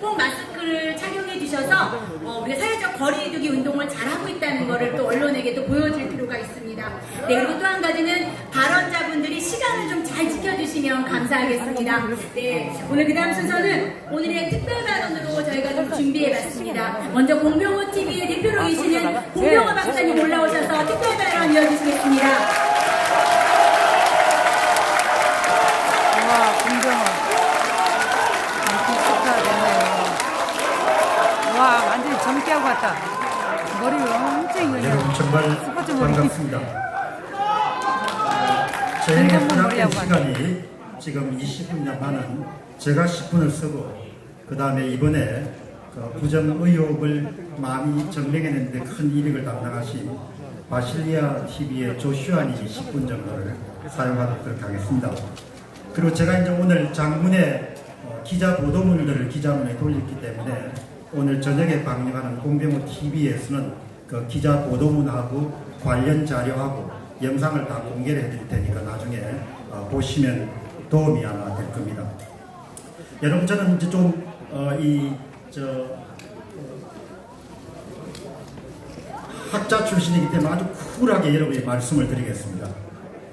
꼭 마스크를 착용해 주셔서 어, 우리가 사회적 거리두기 운동을 잘하고 있다는 것을 또 언론에게 또 보여줄 필요가 있습니다. 네, 그리고 또 한 가지는 발언자분들이 시간을 좀 잘 지켜주시면 감사하겠습니다. 네, 오늘 그 다음 순서는 오늘의 특별 발언으로 저희가 좀 준비해봤습니다. 먼저 공병호 TV의 대표로 계시는 공병호 박사님 올라오셔서 특별 발언 이어주시겠습니다. 완전히 젊게 하고 왔다. 머리가 엄청 그냥. 여러분 정말 스포츠 머리. 반갑습니다. 허락된 머리하고 시간이 지금 20분 반은 제가 10분을 쓰고 그 다음에 이번에 그 부정 의혹을 많이 정리해내는데 큰 이력을 담당하신 바실리아 TV의 조슈아님이 10분 정도를 사용하도록 하겠습니다. 그리고 제가 이제 오늘 장문의 어, 기자 보도문들을 기자문에 돌렸기 때문에 오늘 저녁에 방영하는 공병호 TV에서는 그 기자 보도문하고 관련 자료하고 영상을 다 공개를 해드릴 테니까 나중에 어, 보시면 도움이 아마 될 겁니다. 여러분 저는 이제 어, 좀이저 학자 출신이기 때문에 아주 쿨하게 여러분이 말씀을 드리겠습니다.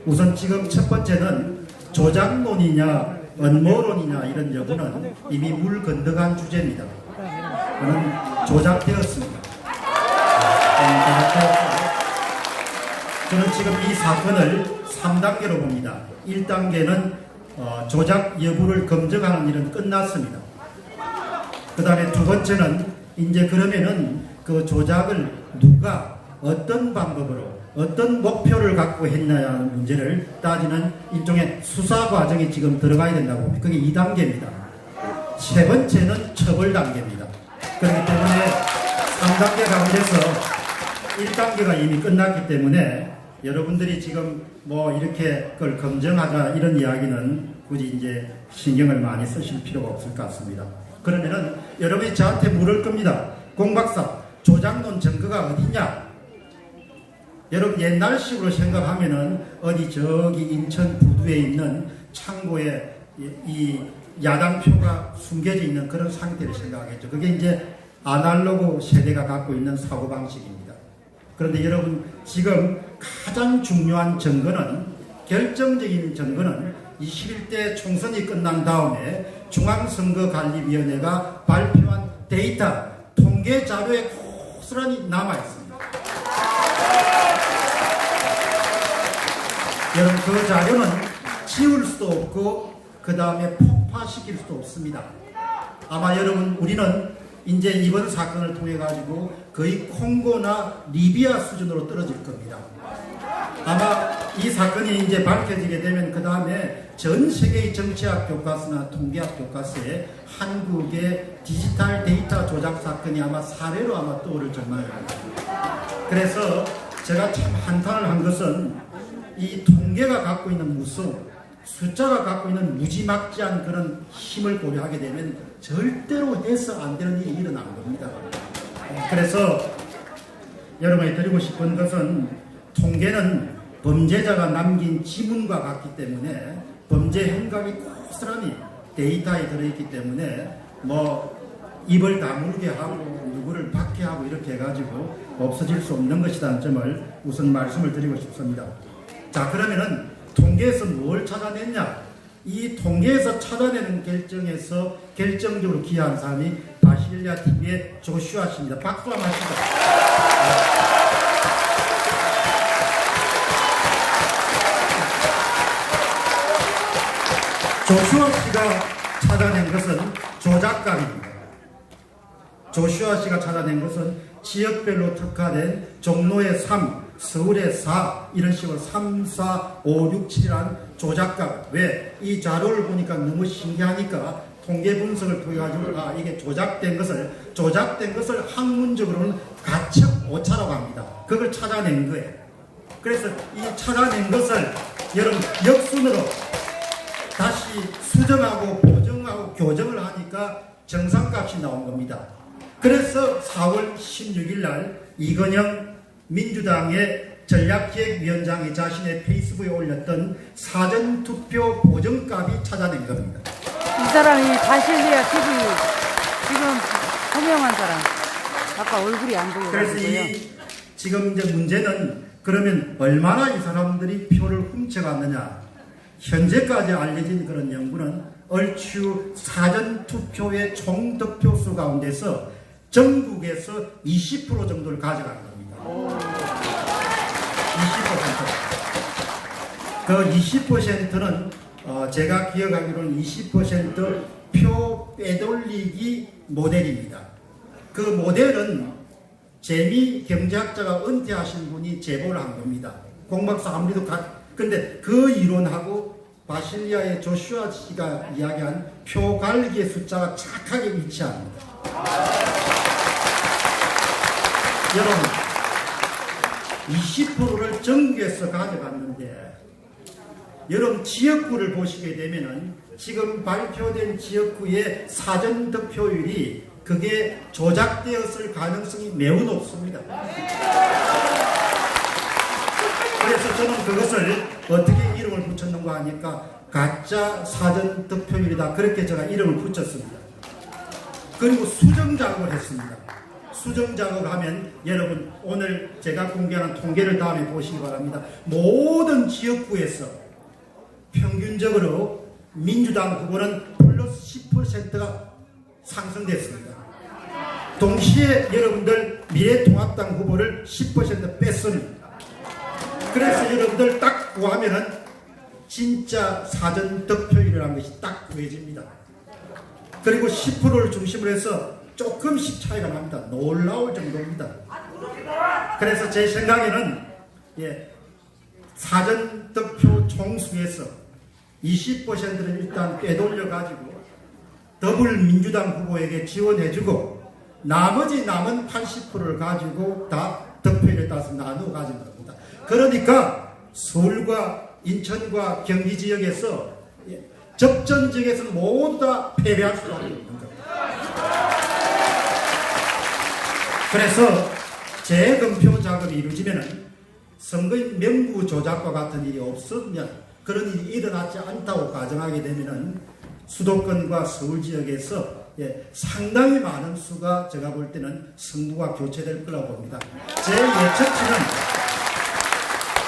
우선 지금 첫 번째는 조작론이냐 언모론이냐 이런 여부는 이미 물 건너간 주제입니다. 그는 조작되었습니다. 네, 조작되었고 저는 지금 이 사건을 3단계로 봅니다. 1단계는 어, 조작 여부를 검증하는 일은 끝났습니다. 그 다음에 두 번째는 이제 그러면은 그 조작을 누가 어떤 방법으로 어떤 목표를 갖고 했냐는 문제를 따지는 일종의 수사 과정이 지금 들어가야 된다고. 그게 2단계입니다. 세 번째는 처벌 단계입니다. 그렇기 때문에 3단계 가운데서 1단계가 이미 끝났기 때문에 여러분들이 지금 뭐 이렇게 그걸 검증하자 이런 이야기는 굳이 이제 신경을 많이 쓰실 필요가 없을 것 같습니다. 그러면은 여러분이 저한테 물을 겁니다. 공박사 조작론 증거가 어디냐? 여러분 옛날식으로 생각하면은 어디 저기 인천 부두에 있는 창고에 이, 이 야당표가 숨겨져 있는 그런 상태를 생각하겠죠. 그게 이제 아날로그 세대가 갖고 있는 사고방식입니다. 그런데 여러분 지금 가장 중요한 증거는 결정적인 증거는 21대 총선이 끝난 다음에 중앙선거관리위원회가 발표한 데이터 통계 자료에 고스란히 남아 있습니다. 여러분 그 자료는 지울 수도 없고 그 다음에 폭파시킬 수도 없습니다. 아마 여러분 우리는 이제 이번 사건을 통해 가지고 거의 콩고나 리비아 수준으로 떨어질 겁니다. 아마 이 사건이 이제 밝혀지게 되면 그 다음에 전 세계의 정치학 교과서나 통계학 교과서에 한국의 디지털 데이터 조작 사건이 아마 사례로 아마 떠오를 정말입니다. 그래서 제가 참 한탄을 한 것은 이 통계가 갖고 있는 무서움, 숫자가 갖고 있는 무지막지한 그런 힘을 고려하게 되면 절대로 해서 안 되는 일이 일어난 겁니다. 그래서 여러분이 드리고 싶은 것은 통계는 범죄자가 남긴 지문과 같기 때문에 범죄 행각이 고스란히 데이터에 들어있기 때문에 뭐 입을 다물게 하고 누구를 박해하고 이렇게 해가지고 없어질 수 없는 것이라는 점을 우선 말씀을 드리고 싶습니다. 자 그러면은 통계에서 뭘 찾아냈냐? 이 통계에서 찾아내는 결정에서 결정적으로 기여한 사람이 바실리아 TV의 조슈아 씨입니다. 박수 한번 하시죠. 조슈아 씨가 찾아낸 것은 조작감입니다. 조슈아 씨가 찾아낸 것은 지역별로 특화된 종로의 3, 서울의 4 이런 식으로 3, 4, 5, 6, 7이란 조작감 왜? 이 자료를 보니까 너무 신기하니까 통계 분석을 통해 가지고 아 이게 조작된 것을 조작된 것을 학문적으로는 가측 오차라고 합니다. 그걸 찾아낸 거예요. 그래서 이 찾아낸 것을 여러분 역순으로 다시 수정하고 보정하고 교정을 하니까 정상값이 나온 겁니다. 그래서 4월 16일 날 이건영 민주당의 전략기획위원장이 자신의 페이스북에 올렸던 사전투표 보정값이 찾아낸 겁니다. 이 사람이 바실리아 TV 아까 얼굴이 안 그래서 보여가지고요. 이 지금 이제 문제는 그러면 얼마나 이 사람들이 표를 훔쳐갔느냐. 현재까지 알려진 그런 연구는 얼추 사전 투표의 총 득표 수 가운데서 전국에서 20% 정도를 가져가는 겁니다. 20%. 그 20%는 어, 제가 기억하기로는 20%표 빼돌리기 모델입니다. 그 모델은 재미 경제학자가 은퇴하신 분이 제보를 한 겁니다. 공박사 아무리도 가, 근데 그 이론하고 바실리아의 조슈아 씨가 이야기한 표 갈기의 숫자가 착하게 위치합니다. 여러분, 20%를 전국에서 가져갔는데, 여러분 지역구를 보시게 되면은 지금 발표된 지역구의 사전 득표율이 그게 조작되었을 가능성이 매우 높습니다. 그래서 저는 그것을 어떻게 이름을 붙였는가 하니까 가짜 사전 득표율이다. 그렇게 제가 이름을 붙였습니다. 그리고 수정 작업을 했습니다. 수정 작업하면 여러분 오늘 제가 공개하는 통계를 다음에 보시기 바랍니다. 모든 지역구에서 평균적으로 민주당 후보는 플러스 10%가 상승됐습니다. 동시에 여러분들 미래통합당 후보를 10% 뺐습니다. 그래서 여러분들 딱 구하면은 진짜 사전 득표율이라는 것이 딱 구해집니다. 그리고 10%를 중심으로 해서 조금씩 차이가 납니다. 놀라울 정도입니다. 그래서 제 생각에는 예, 사전 득표 총수에서 20%를 일단 빼돌려 가지고 더불민주당 후보에게 지원해주고 나머지 남은 80%를 가지고 다 득표율에 따라서 나누어 가진 겁니다. 그러니까 서울과 인천과 경기 지역에서 예, 접전 지역에서는 모두 다 패배할 수밖에 없는 겁니다. 그래서 재검표 작업이 이루어지면 선거인 명부 조작과 같은 일이 없으면 그런 일이 일어나지 않다고 가정하게 되면은 수도권과 서울 지역에서 예, 상당히 많은 수가 제가 볼 때는 승부가 교체될 거라고 봅니다. 제 예측치는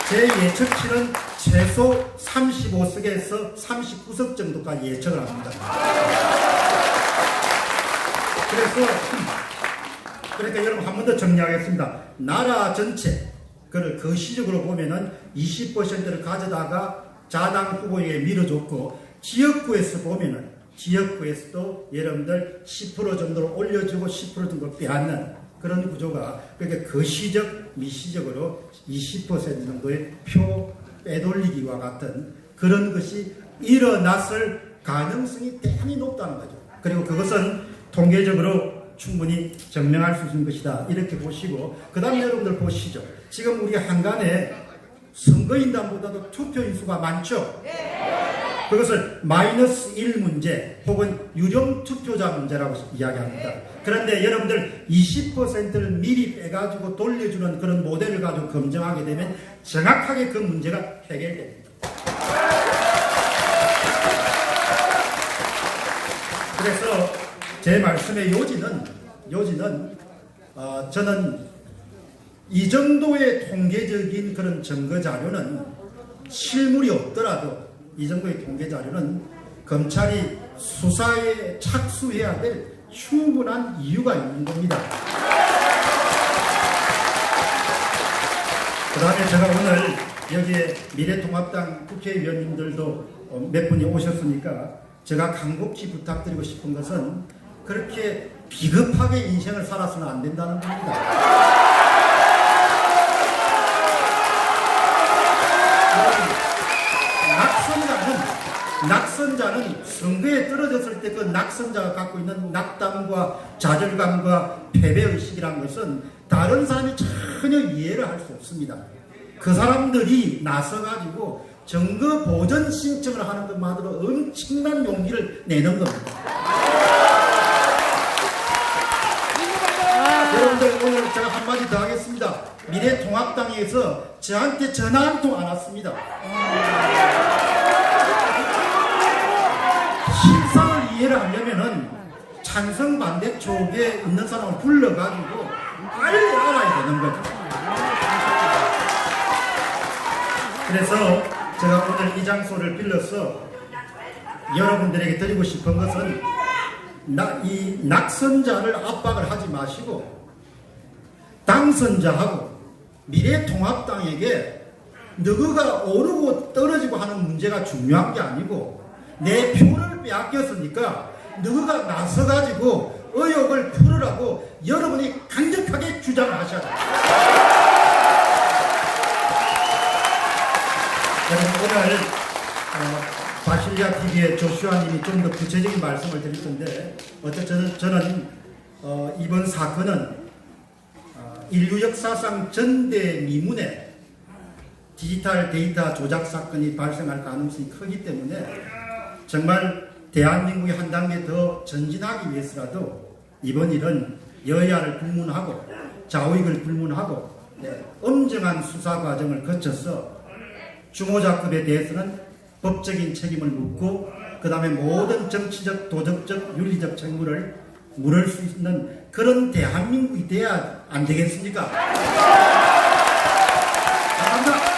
제 예측치는 최소 35석에서 39석 정도까지 예측을 합니다. 그래서 그러니까 여러분 한 번 더 정리하겠습니다. 나라 전체 그를 거시적으로 보면은 20%를 가져다가 자당 후보에게 밀어줬고 지역구에서 보면은 지역구에서도 여러분들 10% 정도를 올려주고 10% 정도 빼앗는 그런 구조가 그러니까 거시적 미시적으로 20% 정도의 표 빼돌리기와 같은 그런 것이 일어났을 가능성이 대단히 높다는 거죠. 그리고 그것은 통계적으로 충분히 증명할 수 있는 것이다. 이렇게 보시고, 그 다음에 여러분들 보시죠. 지금 우리 한간에 선거인단보다도 투표인 수가 많죠? 그것을 마이너스 1 문제 혹은 유령 투표자 문제라고 이야기합니다. 그런데 여러분들 20%를 미리 빼가지고 돌려주는 그런 모델을 가지고 검증하게 되면 정확하게 그 문제가 해결됩니다. 그래서 제 말씀의 요지는 요지는 어, 저는 이 정도의 통계적인 그런 증거 자료는 실물이 없더라도 이 정도의 통계 자료는 검찰이 수사에 착수해야 될 충분한 이유가 있는 겁니다. 그 다음에 제가 오늘 여기에 미래통합당 국회의원님들도 어, 몇 분이 오셨으니까 제가 강복지 부탁드리고 싶은 것은 그렇게 비겁하게 인생을 살아서는 안 된다는 겁니다. 낙선자는 낙선자는 선거에 떨어졌을 때 그 낙선자가 갖고 있는 낙담과 좌절감과 패배의식이라는 것은 다른 사람이 전혀 이해를 할 수 없습니다. 그 사람들이 나서가지고 정거 보전 신청을 하는 것만으로 엄청난 용기를 내는 겁니다. 여러분들 오늘 제가 한마디 더 하겠습니다. 미래통합당에서 저한테 전화 한 통 안 왔습니다. 실상을 이해를 하려면은 찬성 반대 쪽에 있는 사람을 불러가지고 빨리 알아야 되는 거죠. 그래서 제가 오늘 이 장소를 빌려서 여러분들에게 드리고 싶은 것은 나, 이 낙선자를 압박을 하지 마시고 당선자하고 미래통합당에게 너가 오르고 떨어지고 하는 문제가 중요한 게 아니고 내 표를 빼앗겼으니까 너가 나서가지고 의혹을 풀으라고 여러분이 강력하게 주장하셔야. 여러분 오늘 어, 바실리아 TV의 조슈아님이 좀 더 구체적인 말씀을 드릴 건데 어쨌든 저는 어, 이번 사건은 어, 인류 역사상 전대미문의 디지털 데이터 조작 사건이 발생할 가능성이 크기 때문에 정말 대한민국이 한 단계 더 전진하기 위해서라도 이번 일은 여야를 불문하고 좌우익을 불문하고 네, 엄정한 수사 과정을 거쳐서 주모자급에 대해서는 법적인 책임을 묻고 그 다음에 모든 정치적, 도덕적, 윤리적 책무를 물을 수 있는 그런 대한민국이 돼야 안 되겠습니까? 감사합니다.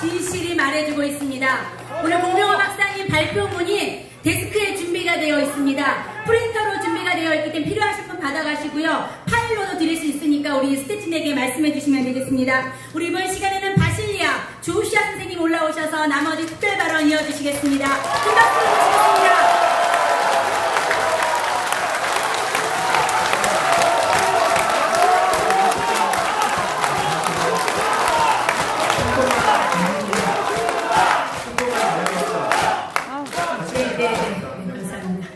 진실이 말해주고 있습니다. 오늘 공명호 박사님 발표문이 데스크에 준비가 되어 있습니다. 프린터로 준비가 되어 있기 때문에 필요하신 분 받아가시고요. 수 있으니까 우리 스태프님에게 말씀해 주시면 되겠습니다. 우리 이번 시간에는 바실리아 조시아 선생님 올라오셔서 나머지 특별 발언 이어주시겠습니다. 큰 박수 주시겠습니다. 아우, 네, 네, 네. 감사합니다.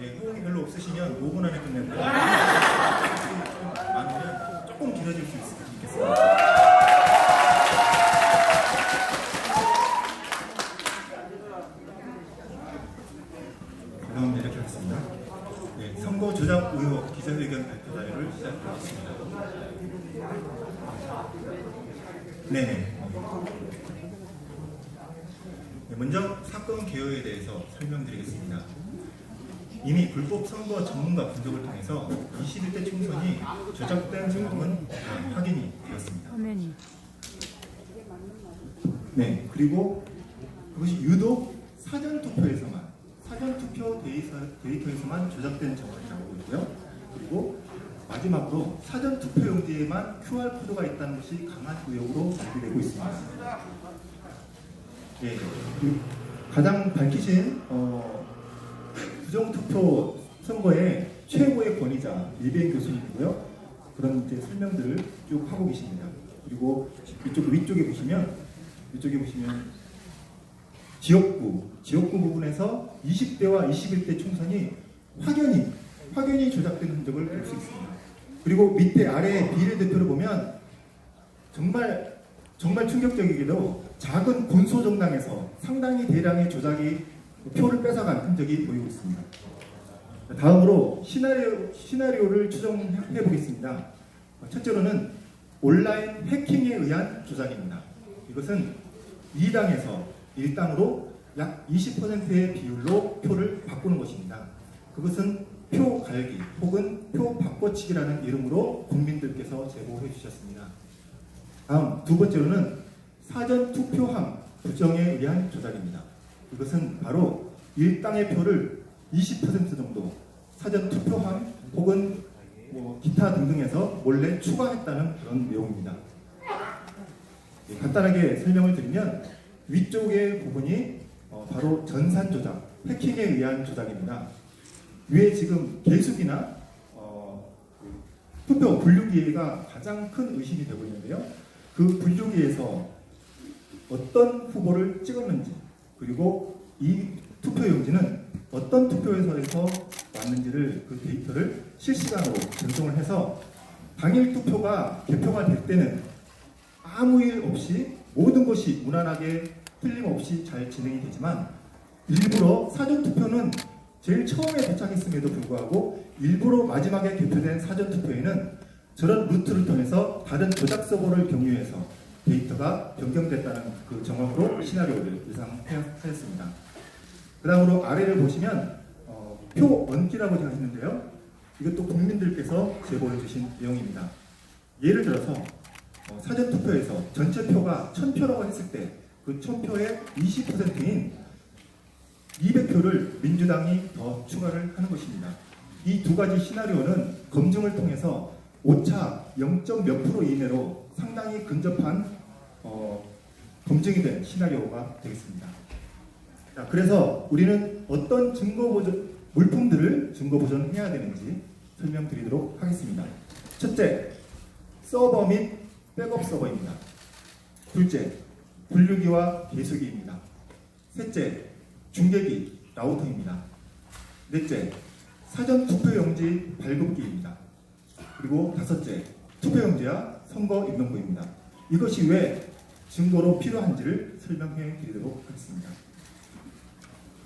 예, 호응이 별로 없으시면 5분 안에 끝내고요. 많으면 조금 길어질 수 있- 있겠습니다. 그 다음 이렇게 하겠습니다. 네, 선거 조작 의혹 기자회견 발표 자료를 시작하겠습니다. 네네. 네, 먼저 사건 개요에 대해서 설명드리겠습니다. 이미 불법 선거 전문가 분석을 통해서 21대 총선이 조작된 상황은 다 확인이 되었습니다. 화면이. 네, 그리고 그것이 유독 사전 투표에서만 사전 투표 데이터, 데이터에서만 조작된 정황이 나오고 있고요. 그리고 마지막으로 사전 투표용지에만 QR 코드가 있다는 것이 강한 의혹으로 제기되고 있습니다. 네, 가장 밝히신 어, 부정투표 선거의 최고의 권위자 이배인 교수님이고요. 그런 이제 설명들을 쭉 하고 계십니다. 그리고 이쪽 위쪽에 보시면 이쪽에 보시면 지역구 지역구 부분에서 20대와 21대 총선이 확연히 확연히 조작된 흔적을 볼 수 있습니다. 그리고 밑에 아래 비례 대표를 보면 정말 정말 충격적이게도 작은 군소 정당에서 상당히 대량의 조작이 표를 뺏어간 흔적이 보이고 있습니다. 다음으로 시나리오, 시나리오를 추정해 보겠습니다. 첫째로는 온라인 해킹에 의한 조작입니다. 이것은 2당에서 1당으로 약 20%의 비율로 표를 바꾸는 것입니다. 그것은 표 갈기 혹은 표 바꿔치기라는 이름으로 국민들께서 제보해 주셨습니다. 다음 두 번째로는 사전 투표함 부정에 의한 조작입니다. 이것은 바로 일당의 표를 20% 정도 사전 투표함 혹은 뭐 기타 등등에서 몰래 추가했다는 그런 내용입니다. 예, 간단하게 설명을 드리면 위쪽의 부분이 어, 바로 전산 조작, 해킹에 의한 조작입니다. 위에 지금 개수기나 어, 그 투표 분류기가 가장 큰 의심이 되고 있는데요. 그 분류기에서 어떤 후보를 찍었는지 그리고 이 투표용지는 어떤 투표소에서 왔는지를 그 데이터를 실시간으로 전송을 해서 당일 투표가 개표가 될 때는 아무 일 없이 모든 것이 무난하게 틀림없이 잘 진행이 되지만 일부러 사전 투표는 제일 처음에 도착했음에도 불구하고 일부러 마지막에 개표된 사전 투표에는 저런 루트를 통해서 다른 조작 서버를 경유해서 데이터가 변경됐다는 그 정황으로 시나리오를 예상하였습니다. 그 다음으로 아래를 보시면 어, 표 얹기라고 제가 했는데요. 이것도 국민들께서 제보해 주신 내용입니다. 예를 들어서 어, 사전 투표에서 전체 표가 1000표라고 했을 때 그 1000표의 20%인 200표를 민주당이 더 추가를 하는 것입니다. 이 두 가지 시나리오는 검증을 통해서 오차 0. 몇 프로 이내로 상당히 근접한 어, 검증이 된 시나리오가 되겠습니다. 자, 그래서 우리는 어떤 증거 보존 물품들을 증거 보존해야 되는지 설명드리도록 하겠습니다. 첫째, 서버 및 백업 서버입니다. 둘째, 분류기와 계수기입니다. 셋째, 중계기 라우터입니다. 넷째, 사전 투표용지 발급기입니다. 그리고 다섯째, 투표용지와 선거 입력부입니다. 이것이 왜 증거로 필요한지를 설명해 드리도록 하겠습니다.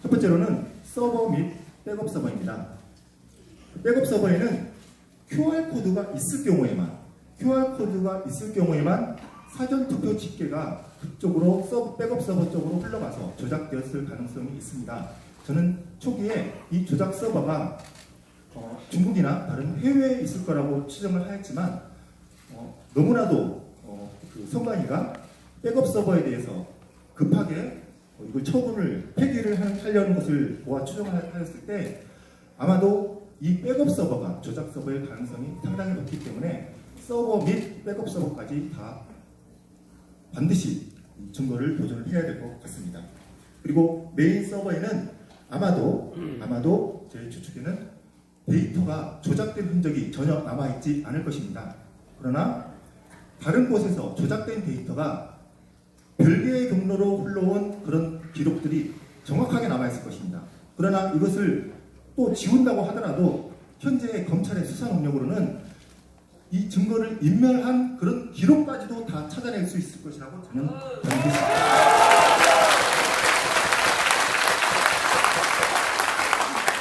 첫 번째로는 서버 및 백업 서버입니다. 백업 서버에는 QR 코드가 있을 경우에만 QR 코드가 있을 경우에만 사전 투표 집계가 그 쪽으로 서버 백업 서버 쪽으로 흘러가서 조작되었을 가능성이 있습니다. 저는 초기에 이 조작 서버가 어, 중국이나 다른 해외에 있을 거라고 추정을 하였지만 어, 너무나도 어, 그 선관위가 백업 서버에 대해서 급하게 어, 이걸 처분을 폐기를 하- 하려는 것을 보아 추정을 하였을 때 아마도 이 백업 서버가 조작 서버일 가능성이 상당히 높기 때문에 서버 및 백업 서버까지 다 반드시 이 증거를 보존을 해야 될 것 같습니다. 그리고 메인 서버에는 아마도 아마도 제 추측에는 데이터가 조작된 흔적이 전혀 남아있지 않을 것입니다. 그러나 다른 곳에서 조작된 데이터가 별개의 경로로 흘러온 그런 기록들이 정확하게 남아있을 것입니다. 그러나 이것을 또 지운다고 하더라도 현재 검찰의 수사 능력으로는 이 증거를 인멸한 그런 기록까지도 다 찾아낼 수 있을 것이라고 저는 믿습니다.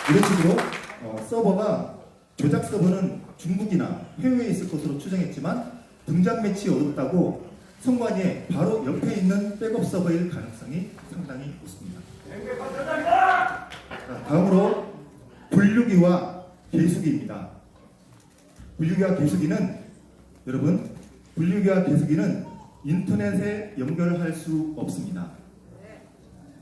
이런 식으로 어, 서버가 조작 서버는 중국이나 해외에 있을 것으로 추정했지만 등장 매치 어렵다고 선관위에 바로 옆에 있는 백업 서버일 가능성이 상당히 높습니다. 자, 다음으로 분류기와 계수기입니다. 분류기와 계수기는 여러분 분류기와 계수기는 인터넷에 연결할 수 없습니다.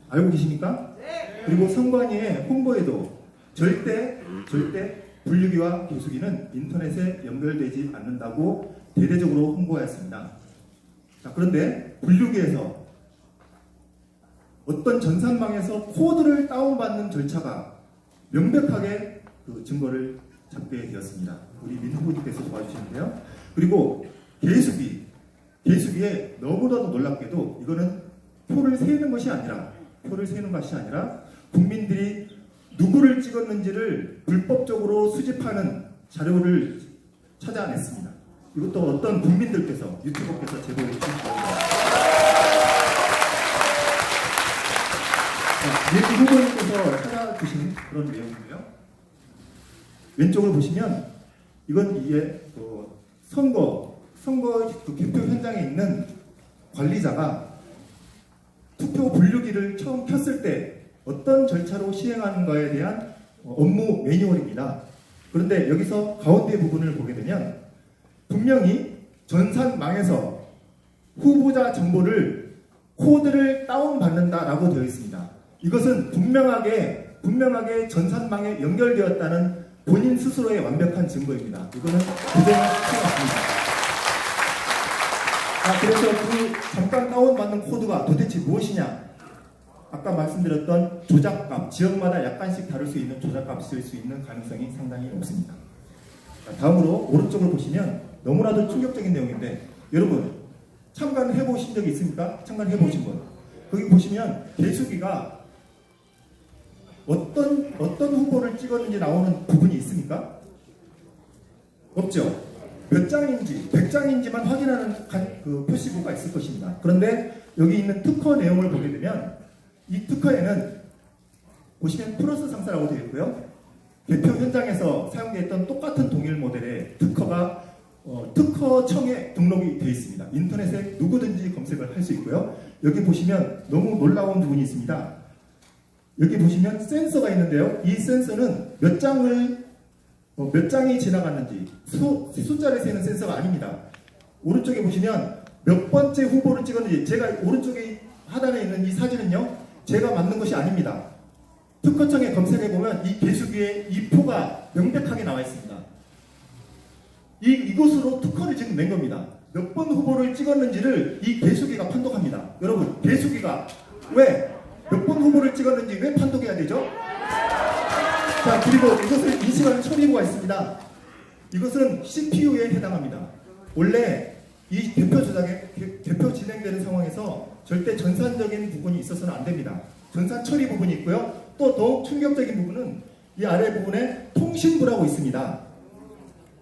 알고 계십니까? 그리고 선관위의 홍보에도 절대 절대 분류기와 계수기는 인터넷에 연결되지 않는다고 대대적으로 홍보하였습니다. 자, 그런데 분류기에서 어떤 전산망에서 코드를 다운받는 절차가 명백하게 그 증거를 잡게 되었습니다. 우리 민후부님께서 도와주시는데요. 그리고 계수기, 계수기에 너무나도 놀랍게도 이거는 표를 세는 것이 아니라 표를 세는 것이 아니라 국민들이 누구를 찍었는지를 불법적으로 수집하는 자료를 찾아냈습니다. 이것도 어떤 국민들께서 유튜버께서 제보해 주신 거입니다. 예비 후보님께서 찾아주신 그런 내용이고요. 왼쪽을 보시면 이건 이게 그 선거 선거 그 개표 현장에 있는 관리자가 투표 분류기를 처음 켰을 때 어떤 절차로 시행하는가에 대한 어, 업무 매뉴얼입니다. 그런데 여기서 가운데 부분을 보게 되면 분명히 전산망에서 후보자 정보를 코드를 다운받는다라고 되어 있습니다. 이것은 분명하게 분명하게 전산망에 연결되었다는 본인 스스로의 완벽한 증거입니다. 이거는 필요가 없습니다. 자, 그래서 그 잠깐 다운받는 코드가 도대체 무엇이냐? 아까 말씀드렸던 조작값, 지역마다 약간씩 다를 수 있는 조작값일 수 있는 가능성이 상당히 높습니다. 자, 다음으로 오른쪽을 보시면 너무나도 충격적인 내용인데 여러분 참관해 보신 적이 있습니까? 참관해 보신 분. 거기 보시면 개수기가 어떤 어떤 후보를 찍었는지 나오는 부분이 있습니까? 없죠. 몇 장인지, 100장인지만 확인하는 간- 그 표시부가 있을 것입니다. 그런데 여기 있는 특허 내용을 보게 되면 이 특허에는 보시면 플러스 상사라고 되어 있고요. 대표 현장에서 사용됐던 똑같은 동일 모델의 특허가 어, 특허청에 등록이 되어 있습니다. 인터넷에 누구든지 검색을 할 수 있고요. 여기 보시면 너무 놀라운 부분이 있습니다. 여기 보시면 센서가 있는데요. 이 센서는 몇 장을 어, 몇 장이 지나갔는지 수, 숫자를 세는 센서가 아닙니다. 오른쪽에 보시면 몇 번째 후보를 찍었는지 제가 오른쪽에 하단에 있는 이 사진은요. 제가 만든 것이 아닙니다. 특허청에 검색해 보면 이 개수기에 이 표가 명백하게 나와 있습니다. 이 이곳으로 특허를 지금 낸 겁니다. 몇 번 후보를 찍었는지를 이 개수기가 판독합니다. 여러분, 개수기가 왜 몇 번 후보를 찍었는지 왜 판독해야 되죠? 자, 그리고 이것을 인식하는 처리부가 있습니다. 이것은 CPU에 해당합니다. 원래 이 대표 조작에 대- 대표 진행되는 상황에서 절대 전산적인 부분이 있어서는 안 됩니다. 전산 처리 부분이 있고요. 또 더욱 충격적인 부분은 이 아래 부분에 통신부라고 있습니다.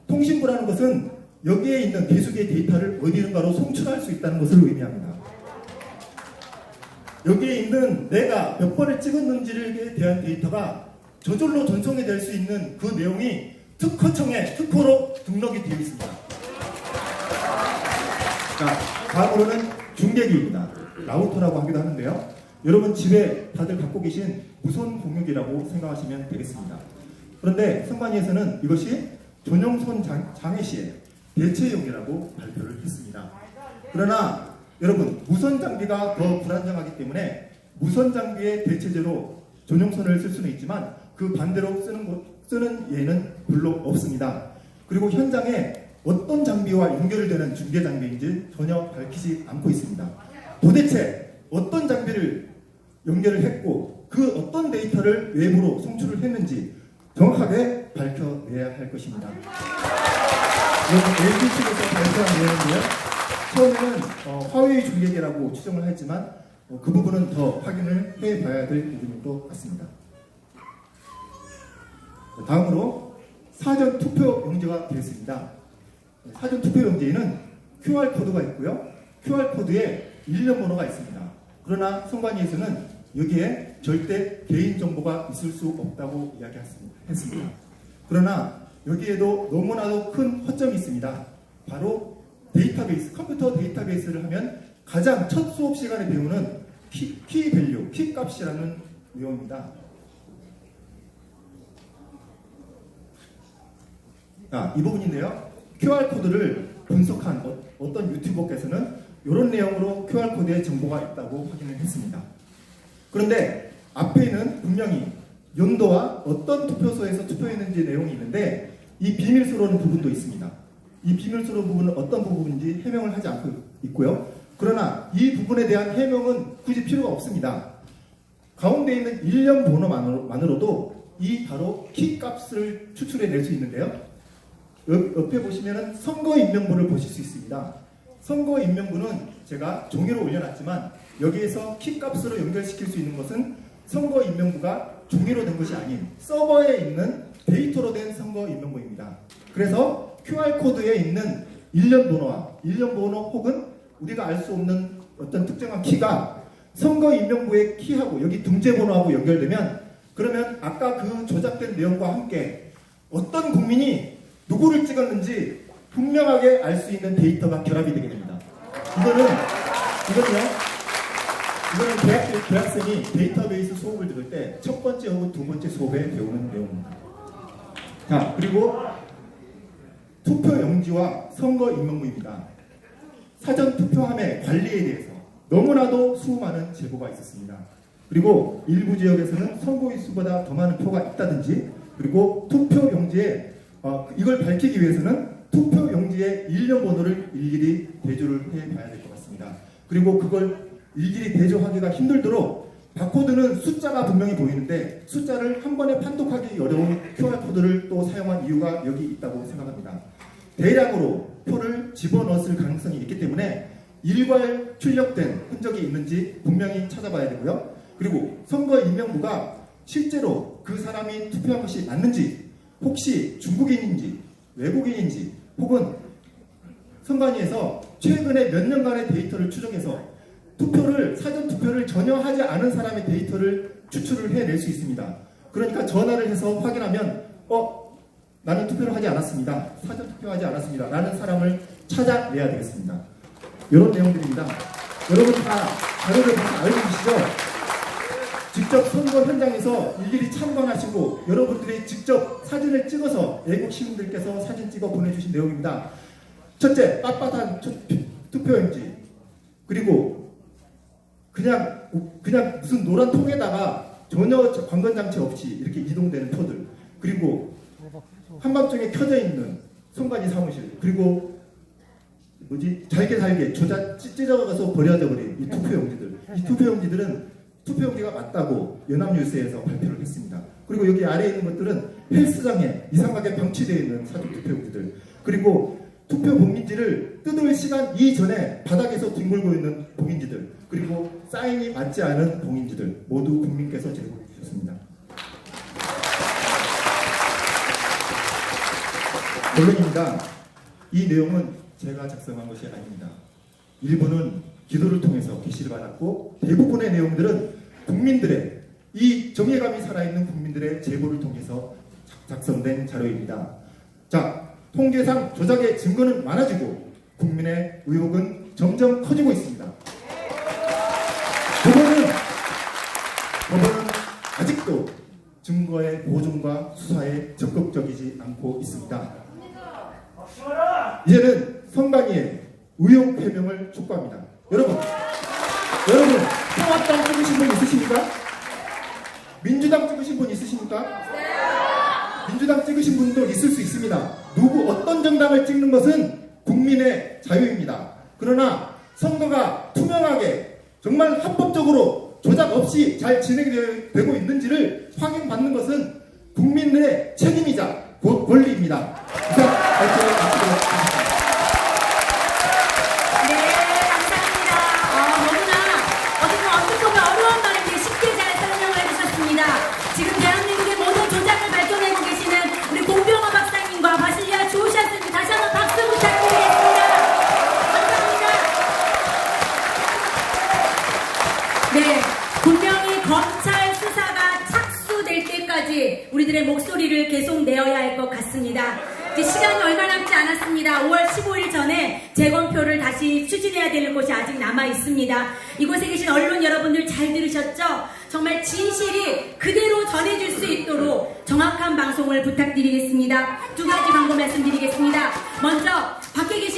통신부라는 것은 여기에 있는 계수기의 데이터를 어디든가로 송출할 수 있다는 것을 의미합니다. 여기에 있는 내가 몇 번을 찍었는지에 대한 데이터가 저절로 전송이 될 수 있는 그 내용이 특허청에 특허로 등록이 되어 있습니다. 자, 다음으로는 중계기입니다. 라우터라고 하기도 하는데요. 여러분 집에 다들 갖고 계신 무선 공유기라고 생각하시면 되겠습니다. 그런데 선관위에서는 이것이 전용손 장, 장애 시에 대체용이라고 발표를 했습니다. 그러나 여러분 무선 장비가 더 불안정하기 때문에 무선 장비의 대체제로 전용선을 쓸 수는 있지만 그 반대로 쓰는 것, 쓰는 예는 별로 없습니다. 그리고 현장에 어떤 장비와 연결되는 중계 장비인지 전혀 밝히지 않고 있습니다. 도대체 어떤 장비를 연결을 했고 그 어떤 데이터를 외부로 송출을 했는지 정확하게 밝혀내야 할 것입니다. 이것은 LG 측에서 발표한 내용인데요. 처음에는 어, 화웨이 중계기라고 추정을 했지만 어, 그 부분은 더 확인을 해봐야 될 부분인 것 같습니다. 다음으로 사전 투표 용지가 되었습니다. 사전 투표 용지에는 QR 코드가 있고요. QR 코드에 일련 번호가 있습니다. 그러나 선관위에서는 여기에 절대 개인 정보가 있을 수 없다고 이야기했습니다. 그러나 여기에도 너무나도 큰 허점이 있습니다. 바로 데이터베이스, 컴퓨터 데이터베이스를 하면 가장 첫 수업 시간에 배우는 키, 키 밸류, 키 값이라는 내용입니다. 아, 이 부분인데요. QR코드를 분석한 어, 어떤 유튜버께서는 이런 내용으로 QR코드에 정보가 있다고 확인을 했습니다. 그런데 앞에는 분명히 연도와 어떤 투표소에서 투표했는지 내용이 있는데 이 비밀스러운 부분도 있습니다. 이 비밀스러운 부분은 어떤 부분인지 해명을 하지 않고 있고요. 그러나 이 부분에 대한 해명은 굳이 필요가 없습니다. 가운데 있는 일련 번호만으로도 이 바로 키 값을 추출해낼 수 있는데요. 옆- 옆에 보시면은 선거 인명부를 보실 수 있습니다. 선거 인명부는 제가 종이로 올려놨지만 여기에서 키 값으로 연결시킬 수 있는 것은 선거 인명부가 종이로 된 것이 아닌 서버에 있는 데이터로 된 선거 인명부입니다. 그래서 QR 코드에 있는 일련 번호와 일련 번호 혹은 우리가 알 수 없는 어떤 특정한 키가 선거 인명부의 키하고 여기 등재 번호하고 연결되면 그러면 아까 그 조작된 내용과 함께 어떤 국민이 누구를 찍었는지 분명하게 알 수 있는 데이터가 결합이 되게 됩니다. 이거는 이거는요. 이거는 대학, 대학생이 데이터베이스 수업을 들을 때 첫 번째 혹은 두 번째 수업에 배우는 내용입니다. 자, 그리고 투표 용지와 선거 임명부입니다. 사전 투표함의 관리에 대해서 너무나도 수많은 제보가 있었습니다. 그리고 일부 지역에서는 선거의 수보다 더 많은 표가 있다든지 그리고 투표 용지에 어, 이걸 밝히기 위해서는 투표 용지의 일련 번호를 일일이 대조를 해봐야 될 것 같습니다. 그리고 그걸 일일이 대조하기가 힘들도록 바코드는 숫자가 분명히 보이는데 숫자를 한 번에 판독하기 어려운 QR코드를 또 사용한 이유가 여기 있다고 생각합니다. 대량으로 표를 집어넣었을 가능성이 있기 때문에 일괄 출력된 흔적이 있는지 분명히 찾아봐야 되고요. 그리고 선거 임명부가 실제로 그 사람이 투표한 것이 맞는지 혹시 중국인인지 외국인인지 혹은 선관위에서 최근에 몇 년간의 데이터를 추적해서 투표를 사전 투표를 전혀 하지 않은 사람의 데이터를 추출을 해낼 수 있습니다. 그러니까 전화를 해서 확인하면 어 나는 투표를 하지 않았습니다. 사전 투표하지 않았습니다. 라는 사람을 찾아내야 되겠습니다. 이런 내용들입니다. 여러분 다 자료를 다 알고 계시죠? 직접 선거 현장에서 일일이 참관하시고 여러분들이 직접 사진을 찍어서 애국 시민들께서 사진 찍어 보내주신 내용입니다. 첫째, 빳빳한 투- 투표용지 그리고 그냥 그냥 무슨 노란 통에다가 전혀 관건 장치 없이 이렇게 이동되는 표들 그리고 한밤중에 켜져 있는 손관이 사무실 그리고 뭐지? 잘게 잘게 조자 찢- 찢어가서 버려져 버린 이 투표용지들. 이 투표용지들은 투표용지가 맞다고 연합뉴스에서 발표를 했습니다. 그리고 여기 아래에 있는 것들은 헬스장에 이상하게 방치되어 있는 사전 투표용지들. 그리고 투표 봉인지를 뜯을 시간 이전에 바닥에서 뒹굴고 있는 봉인지들. 그리고 사인이 맞지 않은 봉인지들. 모두 국민께서 제공해 주셨습니다. 물론입니다. 이 내용은 제가 작성한 것이 아닙니다. 일부는 기도를 통해서 계시를 받았고 대부분의 내용들은 국민들의 이 정예감이 살아있는 국민들의 제보를 통해서 작성된 자료입니다. 자, 통계상 조작의 증거는 많아지고 국민의 의혹은 점점 커지고 있습니다. 법원은 법원은 아직도 증거의 보존과 수사에 적극적이지 않고 있습니다. 이제는 의혹 해명을 촉구합니다. 여러분, 여러분 통합당 찍으신 분 있으십니까? 민주당 찍으신 분 있으십니까? 민주당 찍으신 분도 있을 수 있습니다. 누구 어떤 정당을 찍는 것은 국민의 자유입니다. 그러나 선거가 투명하게 정말 합법적으로 조작 없이 잘 진행되고 있는지를 확인받는 것은 국민들의 책임이자 곧 권리입니다. 이상 발표를 마치도록 목소리를 계속 내어야 할 것 같습니다. 이제 시간이 얼마 남지 않았습니다. 5월 15일 전에 재검표를 다시 추진해야 되는 곳이 아직 남아 있습니다. 이곳에 계신 언론 여러분들 잘 들으셨죠? 정말 진실이 그대로 전해질 수 있도록 정확한 방송을 부탁드리겠습니다. 두 가지 광고 말씀드리겠습니다. 먼저 밖에 계신